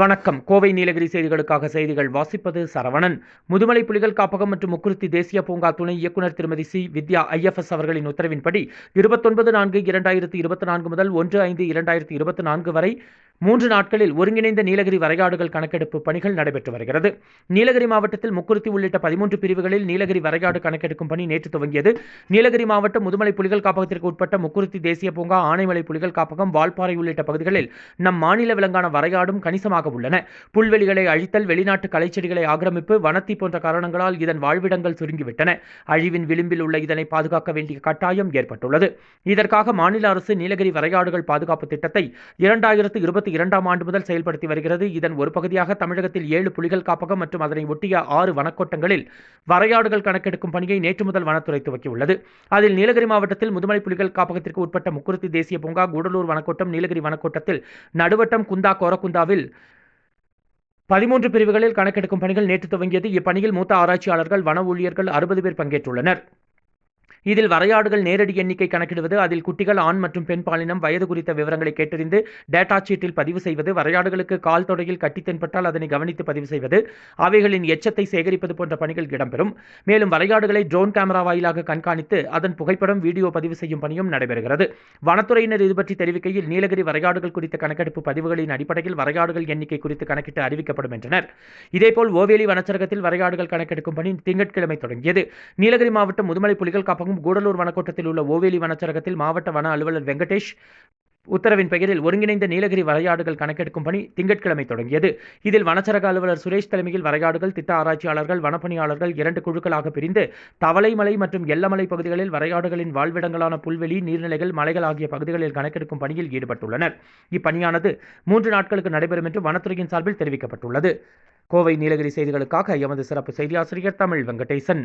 வணக்கம். கோவை நீலகிரி செய்திகளுக்காக செய்திகள் வாசிப்பது சரவணன். முதுமலை புலிகள் காப்பகம் மற்றும் முக்குருத்தி தேசிய பூங்கா துணை இயக்குநர் திருமதி சி. வித்யா ஐஎஃப்எஸ் அவர்களின் உத்தரவின்படி இருபத்தொன்பது நான்கு இரண்டாயிரத்தி இருபத்தி நான்கு முதல் ஒன்று ஐந்து இரண்டாயிரத்தி இருபத்தி நான்கு வரை மூன்று நாட்களில் ஒருங்கிணைந்த நீலகிரி வரைகாடுகள் கணக்கெடுப்பு பணிகள் நடைபெற்று வருகிறது. நீலகிரி மாவட்டத்தில் முக்குருத்தி உள்ளிட்ட பதிமூன்று பிரிவுகளில் நீலகிரி வரைகாடு கணக்கெடுக்கும் பணி நேற்று துவங்கியது. நீலகிரி மாவட்டம் முதுமலை புலிகள் காப்பகத்திற்கு உட்பட்ட முக்குருத்தி தேசிய பூங்கா ஆனைமலை புலிகள் காப்பகம் வால்பாறை உள்ளிட்ட பகுதிகளில் நம் மாநில விலங்கான வரைகாடும் கணிசமாக உள்ளன. புல்வெளிகளை அழித்தல் வெளிநாட்டு கலைச்செடிகளை ஆக்கிரமிப்பு வனத்தி போன்ற காரணங்களால் இதன் வாழ்விடங்கள் சுருங்கிவிட்டன. அழிவின் விளிம்பில் உள்ள இதனை பாதுகாக்க வேண்டிய கட்டாயம் ஏற்பட்டுள்ளது. இதற்காக மாநில அரசு நீலகிரி வரைகாடுகள் பாதுகாப்பு திட்டத்தை இரண்டாயிரத்து இருபத்தி இரண்டாம் ஆண்டு முதல் செயல்படுத்தி வருகிறது. இதன் ஒரு பகுதியாக தமிழகத்தில் ஏழு புலிகள் காப்பகம் மற்றும் அதனை ஒட்டிய ஆறு வனக்கோட்டங்களில் வரையாடுகள் கணக்கெடுக்கும் பணியை நேற்று முதல் வனத்துறை துவக்கியுள்ளது. அதில் நீலகிரி மாவட்டத்தில் முதுமலை புலிகள் காப்பகத்திற்கு உட்பட்ட முக்குருத்தி தேசிய பூங்கா கூடலூர் வனக்கோட்டம் நீலகிரி வனக்கோட்டத்தில் நடுவட்டம் குந்தா கோரக்குந்தாவில் பதிமூன்று பிரிவுகளில் கணக்கெடுக்கும் பணிகள் நேற்று துவங்கியது. இப்பணியில் மூத்த ஆராய்ச்சியாளர்கள் வன ஊழியர்கள் அறுபது பேர் பங்கேற்றுள்ளனர். இதில் வரையாடுகள் நேரடி எண்ணிக்கை கணக்கிடுவது அதில் குட்டிகள் ஆண் மற்றும் பெண் பாலினம் வயது குறித்த விவரங்களை கேட்டறிந்து டேட்டா சீட்டில் பதிவு செய்வது வரையாடுகளுக்கு கால் தொடையில் கட்டி தென்பட்டால் அதனை கவனித்து பதிவு செய்வது அவைகளின் எச்சத்தை சேகரிப்பது போன்ற பணிகள் இடம்பெறும். மேலும் வரையாடுகளை ட்ரோன் கேமரா வாயிலாக கண்காணித்து அதன் புகைப்படம் வீடியோ பதிவு செய்யும் பணியும் நடைபெறுகிறது. வனத்துறையினர் இது பற்றி தெரிவிக்கையில் நீலகிரி வரையாடுகள் குறித்த கணக்கெடுப்பு பதிவுகளின் அடிப்படையில் வரையாடுகள் எண்ணிக்கை குறித்து கணக்கிட்டு அறிவிக்கப்படும் என்றனர். இதேபோல் ஓவேலி வனச்சரகத்தில் வரையாடுகள் கணக்கெடுக்கும் பணி திங்கட்கிழமை தொடங்கியது. நீலகிரி மாவட்டம் முதுமலை புலிகள் காப்பகம் கூடலூர் வனக்கோட்டத்தில் உள்ள ஓவேலி வனச்சரகத்தில் மாவட்ட வன அலுவலர் வெங்கடேஷ் உத்தரவின் பெயரில் ஒருங்கிணைந்த நீலகிரி வரையாடுகள் கணக்கெடுக்கும் பணி திங்கட்கிழமை தொடங்கியது. இதில் வனச்சரக அலுவலர் சுரேஷ் தலைமையில் வரையாடுகள் திட்ட ஆராய்ச்சியாளர்கள் வனப்பணியாளர்கள் இரண்டு குழுக்களாக பிரிந்து தவளைமலை மற்றும் எல்லமலை பகுதிகளில் வரையாடுகளின் வாழ்விடங்களான புல்வெளி நீர்நிலைகள் மலைகள் ஆகிய பகுதிகளில் கணக்கெடுக்கும் பணியில் ஈடுபட்டுள்ளனர். இப்பணியானது மூன்று நாட்களுக்கு நடைபெறும் என்று வனத்துறையின் சார்பில் தெரிவிக்கப்பட்டுள்ளது. கோவை நீலகிரி செய்திகளுக்காக எமது சிறப்பு செய்தியாசிரியர் தமிழ் வெங்கடேசன்.